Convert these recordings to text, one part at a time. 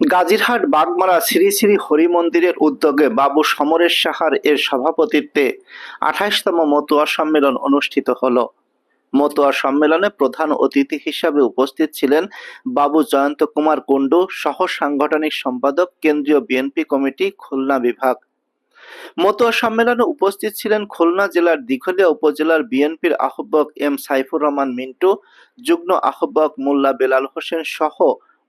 গাজীরহাট বাগমারা শ্রী শ্রী হরি মন্দিরের উদ্যোগে বাবু সমরেশ সাহার এর সভাপতিত্বে আঠাশতম মতুয়া সম্মেলন অনুষ্ঠিত হল। মতুয়া সম্মেলনে প্রধান অতিথি হিসাবে উপস্থিত ছিলেন বাবু জয়ন্ত কুমার কুণ্ডু, সহ সাংগঠনিক সম্পাদক, কেন্দ্রীয় বিএনপি কমিটি, খুলনা বিভাগ। মতুয়া সম্মেলনে উপস্থিত ছিলেন খুলনা জেলার দিঘলিয়া উপজেলার বিএনপির আহ্বায়ক এম সাইফুর রহমান মিন্টু, যুগ্ম আহ্বক মোল্লা বেলাল হোসেন সহ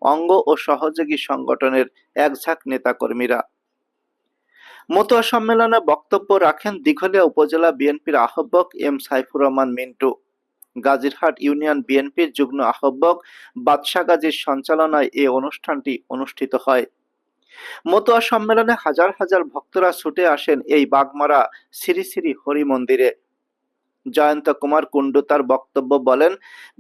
অঙ্গ ও সহযোগী সংগঠনের একঝাঁক নেতাকর্মীরা। মতুয়া সম্মেলনে বক্তব্য রাখেন দিঘলিয়া উপজেলা বিএনপির আহ্বায়ক এম সাইফুর রহমান মিন্টু। গাজীরহাট ইউনিয়ন বিএনপির যুগ্ম আহ্বায়ক বাদশা গাজীর সঞ্চালনায় এই অনুষ্ঠানটি অনুষ্ঠিত হয়। মতুয়া সম্মেলনে হাজার হাজার ভক্তরা ছুটে আসেন এই বাগমারা শ্রী শ্রী হরি মন্দিরে জয়ন্ত কুমার কুণ্ডু তার বক্তব্য বলেন,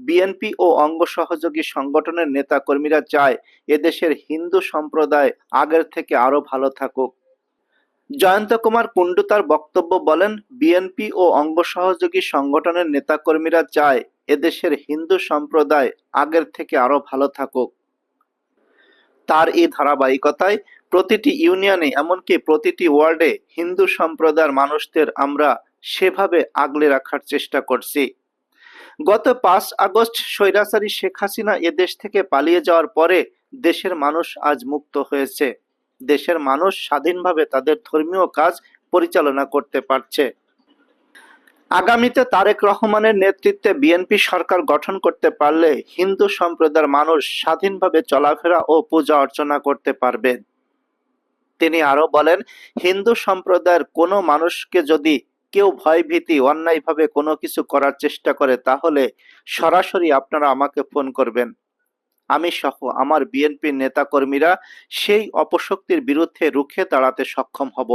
বিএনপি ও অঙ্গ সহযোগী সংগঠনের নেতা কর্মীরা চায় এদেশের হিন্দু সম্প্রদায় আগের থেকে আরও ভালো থাকুক। জয়ন্ত কুমার কুণ্ডু তার বক্তব্য বলেন, বিএনপি ও অঙ্গ সহযোগী সংগঠনের নেতাকর্মীরা চায় এদেশের হিন্দু সম্প্রদায় আগের থেকে আরও ভালো থাকুক। তার এই ধারাবাহিকতায় প্রতিটি ইউনিয়নে এমনকি প্রতিটি ওয়ার্ডে হিন্দু সম্প্রদায়ের মানুষদের আমরা সেভাবে আগলে রাখার চেষ্টা করছি। গত পাঁচ আগস্ট স্বৈরাচারী শেখ হাসিনা এদেশ থেকে পালিয়ে যাওয়ার পরে দেশের মানুষ আজ মুক্ত হয়েছে। দেশের মানুষ স্বাধীনভাবে তাদের ধর্মীয় কাজ পরিচালনা করতে পারছে। আগামীতে তারেক রহমানের নেতৃত্বে বিএনপি সরকার গঠন করতে পারলে হিন্দু সম্প্রদায়ের মানুষ স্বাধীনভাবে চলাফেরা ও পূজা অর্চনা করতে পারবে। তিনি আরও বলেন, হিন্দু সম্প্রদায়ের কোনো মানুষকে যদি কেউ ভয়ভীতি, অন্যায়ভাবে কোনো কিছু করার চেষ্টা করে, তাহলে সরাসরি আপনারা আমাকে ফোন করবেন। আমি সহ আমার বিএনপির নেতাকর্মীরা সেই অপশক্তির বিরুদ্ধে রুখে দাঁড়াতে সক্ষম হব।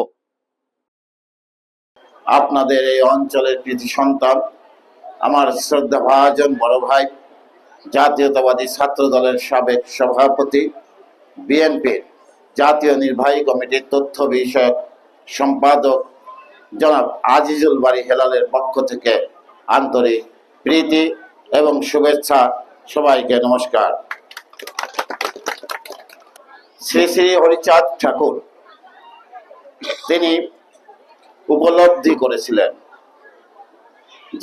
আপনাদের এই অঞ্চলের কৃতি সন্তান, আমার শ্রদ্ধা ভাজন বড় ভাই, জাতীয়তাবাদী ছাত্র দলের সাবেক সভাপতি, বিএনপির জাতীয় নির্বাহী কমিটির তথ্য বিষয়ক সম্পাদক জনাব আজিজুল বাড়ি হেলালের পক্ষ থেকে আন্তরিক প্রীতি এবং শুভেচ্ছা সবাইকে নমস্কার। শ্রী শ্রী হরিচাঁদ ঠাকুর, তিনি উপলব্ধি করেছিলেন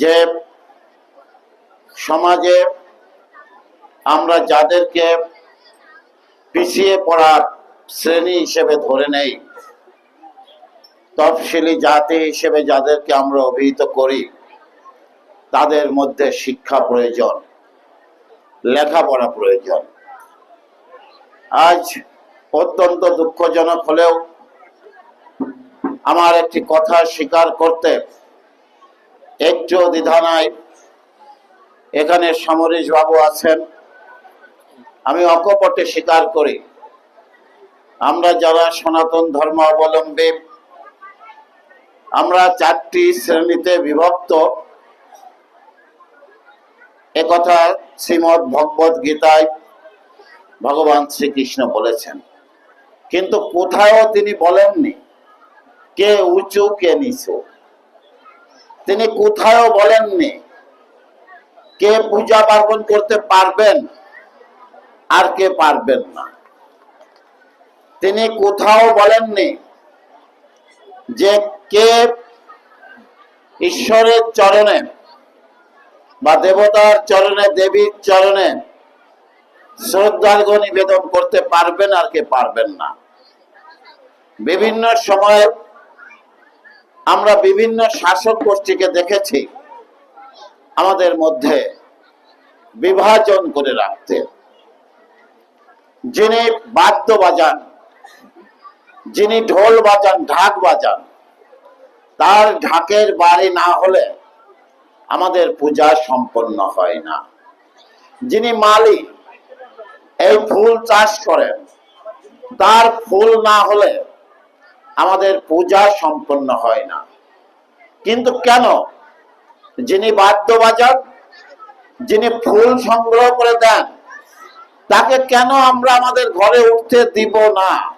যে সমাজে আমরা যাদেরকে পিছিয়ে পড়ার শ্রেণি হিসেবে ধরে নেই তফসিলি জাতি হিসেবে যাদেরকে আমরা অভিহিত করি, তাদের মধ্যে শিক্ষা প্রয়োজন, লেখাপড়া প্রয়োজন। আজ অত্যন্ত দুঃখজনক হলেও আমার একটি কথা স্বীকার করতে একটু দ্বিধা নাই। এখানে সমরেশ বাবু আছেন। আমি অকপটে স্বীকার করি। আমরা যারা সনাতন ধর্ম অবলম্বী আমরা চারটি শ্রেণীতে বিভক্ত। একথা শ্রীমদ ভগবত গীতায় ভগবান শ্রীকৃষ্ণ বলেছেন। কিন্তু কোথাও তিনি বলেননি, কে উঁচু, কে নিচু। তিনি কোথাও বলেননি, কে পূজা পার্বণ করতে পারবেন আর কে পারবেন না। তিনি কোথাও বলেননি যে কে ঈশ্বরের চরণে বা দেবতার চরণে, দেবীর চরণে শ্রদ্ধার্ঘ নিবেদন করতে পারবেন আর কে পারবেন না। বিভিন্ন সময়ে আমরা বিভিন্ন শাসক গোষ্ঠীকে দেখেছি আমাদের মধ্যে বিভাজন করে রাখতে। যিনি বাদ্য বাজান যিনি ঢোল বাজান, ঢাক বাজান, তার ঢাকের বাড়ি না হলে আমাদের পূজা সম্পন্ন হয় না। যিনি মালি এই ফুল চাষ করেন, তার ফুল না হলে আমাদের পূজা সম্পন্ন হয় না। কিন্তু কেন? যিনি বাদ্য বাজান, যিনি ফুল সংগ্রহ করে দেন, তাকে কেন আমরা আমাদের ঘরে উঠতে দিব না?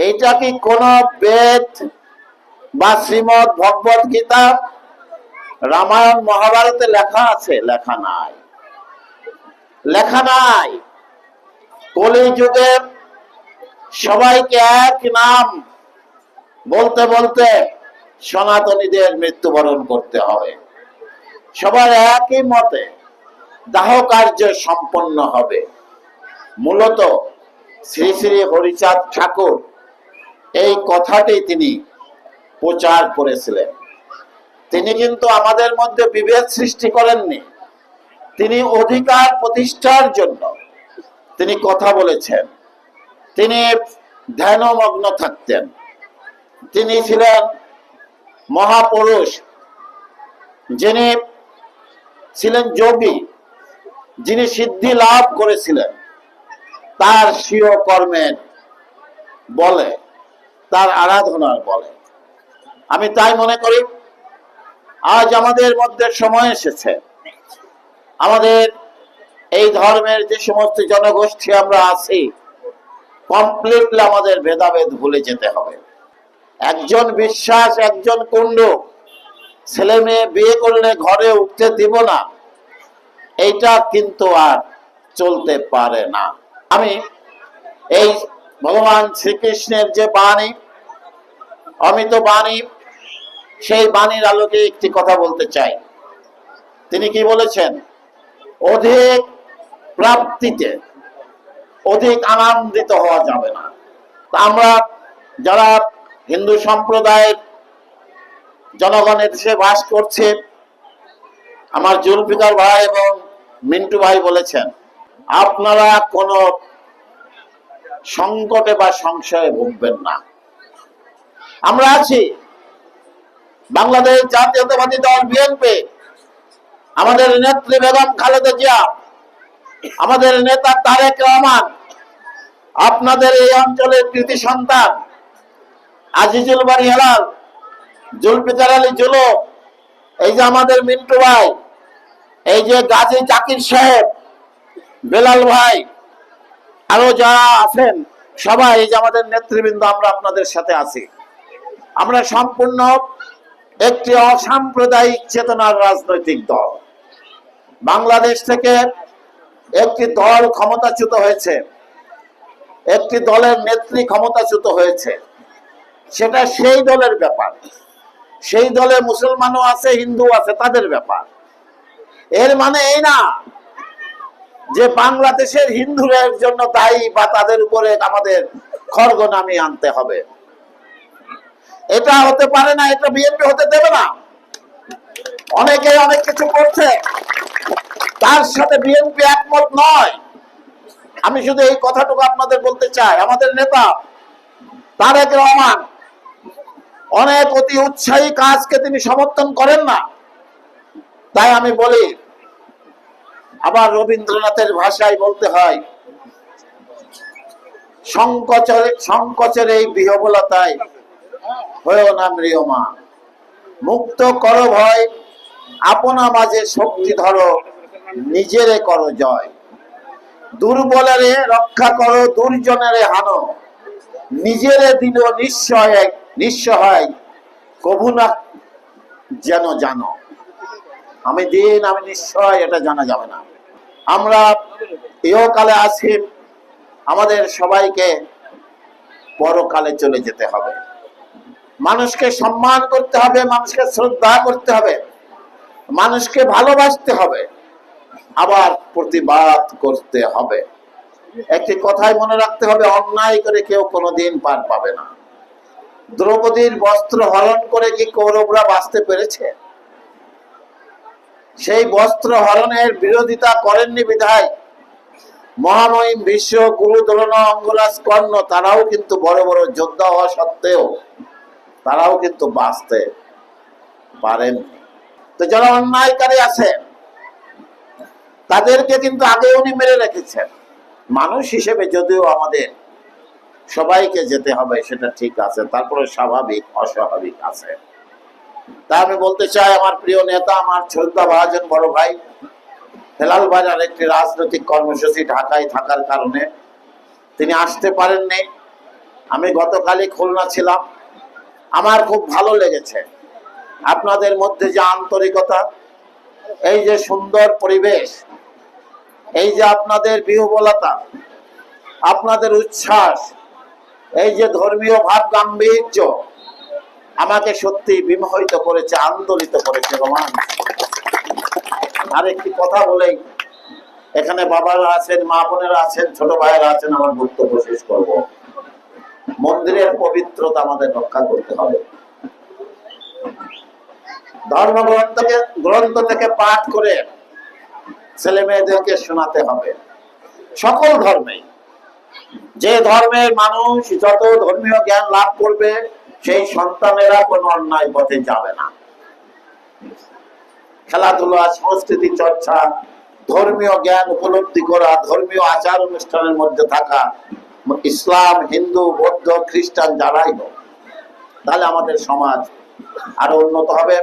এইটা কি কোন বেদ বা শ্রীমদ ভগবত গীতা? রামায়ণ মহাভারতে লেখা আছে? লেখা নাই। লেখা নাই। কলি যুগে সবাইকে এক নাম বলতে বলতে সনাতনীদের মৃত্যুবরণ করতে হবে। সবার একই মতে দাহ কার্য সম্পন্ন হবে। মূলত শ্রী শ্রী হরিচাঁদ ঠাকুর এই কথাটি তিনি প্রচার করেছিলেন। তিনি কিন্তু আমাদের মধ্যে বিভেদ সৃষ্টি করেননি। তিনি অধিকার প্রতিষ্ঠার জন্য তিনি কথা বলেছেন। তিনি ধ্যানমগ্ন থাকতেন। তিনি ছিলেন মহাপুরুষ, যিনি ছিলেন যোগী, যিনি সিদ্ধি লাভ করেছিলেন। তার স্বীয় কর্মের বলে তার আরাধনার বলে। আমি তাই মনে করি, আজ আমাদের মধ্যে সময় এসেছে। আমাদের এই ধর্মের যে সমস্ত জনগোষ্ঠী আমরা আছি কমপ্লিটলি আমাদের ভেদাভেদ ভুলে যেতে হবে। একজন বিশ্বাস, একজন কুণ্ড, ছেলে মেয়ে বিয়ে করলে ঘরে উঠতে দিব না, এইটা কিন্তু আর চলতে পারে না। আমি এই ভগবান শ্রীকৃষ্ণের যে বাণী, অমিত বাণী, সেই বাণীর আলোকে একটি কথা বলতে চাই। তিনি কি বলেছেন? অধিক প্রাপ্তিতে অধিক আনন্দিত হওয়া যাবে না। আমরা যারা হিন্দু সম্প্রদায়ের জনগণের দেশে বাস করছে, আমার জুলফিকার ভাই এবং মিন্টু ভাই বলেছেন, আপনারা কোনো সংকটে বা সংশয়ে ভুগবেন না। আমরা আছি। বাংলাদেশ জাতীয়তাবাদী দল, বিএনপি। আমাদের নেত্রী বেগম খালেদা জিয়া, আমাদের নেতা তারেক রহমান, আপনাদের এই অঞ্চলের কৃতি সন্তান আজিজুল বাড়ি হেলাল, জুলফিকার আলী জুলো এই যে আমাদের মিন্টু ভাই, এই যে গাজী জাকির সাহেব, বেলাল ভাই আরও যারা আছেন, সবাই যে আমাদের নেতৃবৃন্দ, আমরা আপনাদের সাথে আছি। আমরা সম্পূর্ণ একটি অসাম্প্রদায়িক চেতনার রাজনৈতিক দল। বাংলাদেশ থেকে একটি দল ক্ষমতাচ্যুত হয়েছে। একটি দলের নেত্রী ক্ষমতাচ্যুত হয়েছে। সেটা সেই দলের ব্যাপার। সেই দলে মুসলমানও আছে হিন্দু আছে, তাদের ব্যাপার। এর মানে এই না যে বাংলাদেশের হিন্দুদের জন্য দায়ী বা তাদের উপরে আমাদের খড়গ নামিয়ে আনতে হবে। এটা হতে পারে না, এটা বিএনপি হতে দেবে না। অনেকে অনেক কিছু করছে তার সাথে বিএনপি একমত নয়। আমি শুধু এই কথাটুকু আপনাদের বলতে চাই, আমাদের নেতা তারেক রহমান অনেক অতি উৎসাহী কাজকে তিনি সমর্থন করেন না। তাই আমি বলি আবার রবীন্দ্রনাথের ভাষায় বলতে হয়, সংকোচের সংকোচের এই বিহবলতায় হয়েও না মৃয়মা মুক্ত করো ভয়, আপনা মাঝে শক্তি ধরো, নিজেরে করো জয়। দুর্বলেরে রক্ষা করো, দুর্জনেরে হানো। নিজেরে দিল নিশ্চয় নিঃসহায় কভু না যেন জানো। আমি দিন, আমি নিশ্চয়, এটা জানা যাবে না। আমরা ইহকালে আছি আমাদের সবাইকে পরকালে চলে যেতে হবে। মানুষকে সম্মান করতে হবে, মানুষকে শ্রদ্ধা করতে হবে, মানুষকে ভালোবাসতে হবে, আবার প্রতিবাদ করতে হবে। একটি কথাই মনে রাখতে হবে, অন্যায় করে কেউ কোনোদিন পার পাবে না। দ্রৌপদীর বস্ত্র হরণ করে কি কৌরবরা বাঁচতে পেরেছে? সেই বস্ত্র হরণের বিরোধিতা করেননি বিধায় মহামহিম বিশ্ব গুরু দোলন অঙ্গরাজ কর্ণ, তারাও কিন্তু বড় বড় যোদ্ধা হওয়া সত্ত্বেও তারাও কিন্তু বাঁচতে পারেন তো যারা অন্যায়কারী আছেন তাদেরকে কিন্তু আগে উনি মেরে রেখেছেন। মানুষ হিসেবে যদিও আমাদের সবাইকে যেতে হবে, সেটা ঠিক আছে, তারপরে স্বাভাবিক, অস্বাভাবিক আছে। তা আমি বলতে চাই, আমার প্রিয় নেতা, আমার শ্রদ্ধা ভাজন বড় ভাই, হেলাল বাজার একটি রাজনৈতিক কর্মসূচি ঢাকায় থাকার কারণে তিনি আসতে পারেননি। আমি গতকালই খুলনা ছিলাম। আমার খুব ভালো লেগেছে। আপনাদের মধ্যে যে আন্তরিকতা, এই যে সুন্দর পরিবেশ, এই যে আপনাদের বিহবলতা, আপনাদের উচ্ছ্বাস, এই যে ধর্মীয় ভাব গাম্ভীর্য আমাকে সত্যি বিমোহিত করেছে, আন্দোলিত করেছে, রোমান। আর একটি কথা বলেই, এখানে বাবারা আছেন, মা বোনেরা আছেন, ছোট ভাইয়েরা আছেন, আমার বক্তব্য শেষ করব। মন্দিরের পবিত্রতা আমাদের রক্ষা করতে হবে। ধর্মগ্রন্থকে, গ্রন্থ থেকে পাঠ করে ছেলে মেয়েদেরকে শোনাতে হবে। সকল ধর্মে যে ধর্মের মানুষ যত ধর্মীয় জ্ঞান লাভ করবে সেই সন্তানেরা কোনো অন্যায় পথে যাবে না। খেলাধুলা, সংস্কৃতি চর্চা, ধর্মীয় জ্ঞান উপলব্ধি করা, ধর্মীয় আচার অনুষ্ঠানের মধ্যে থাকা, ইসলাম, হিন্দু, বৌদ্ধ, খ্রিস্টান যারাই হোক, তাহলে আমাদের সমাজ আরও উন্নত হবে।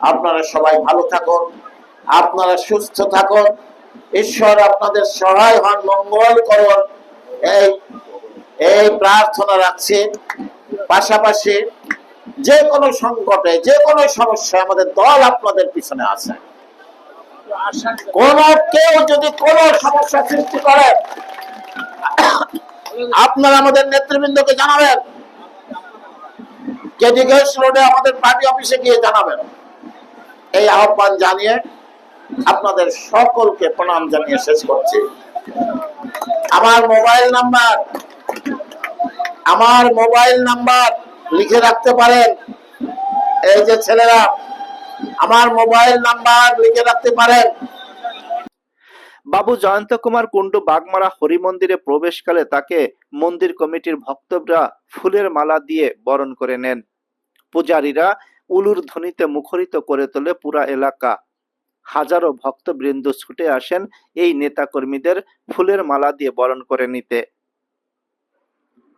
আপনারা সবাই ভালো থাকুন, আপনারা সুস্থ থাকুন। ঈশ্বর আপনাদের সহায় হন, মঙ্গল করুন। এই এই প্রার্থনা রাখছি। পাশাপাশি যে কোনো সংকটে, যে কোনো সমস্যায় আমাদের দল আপনাদের পিছনে আছে। কোন কেউ যদি কোন সমস্যা সৃষ্টি করে, আপনারা আমাদের নেতৃবৃন্দকে জানাবেন। কেডি গেস্ট রোডে আমাদের পার্টি অফিসে গিয়ে জানাবেন। এই আহ্বান জানিয়ে আপনাদের সকলকে প্রণাম জানিয়ে শেষ করছি। আমার মোবাইল নাম্বার আমার মোবাইল নাম্বার লিখে রাখতে পারেন। এই যে ছেলেরা, আমার মোবাইল নাম্বার লিখে রাখতে পারেন। বাবু জয়ন্ত কুমার কুণ্ডু বাগমারা হরি মন্দিরে প্রবেশকালে তাকে মন্দির কমিটির ভক্তরা ফুলের মালা দিয়ে বরণ করে নেন। পূজারীরা উলুর ধ্বনিতে মুখরিত করে তোলে পুরা এলাকা। হাজারো ভক্তবৃন্দ ছুটে আসেন এই নেতাকর্মীদের ফুলের মালা দিয়ে বরণ করে নিতে।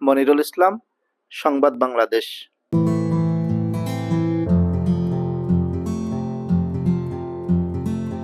মনিরুল ইসলাম সংবাদ বাংলাদেশ।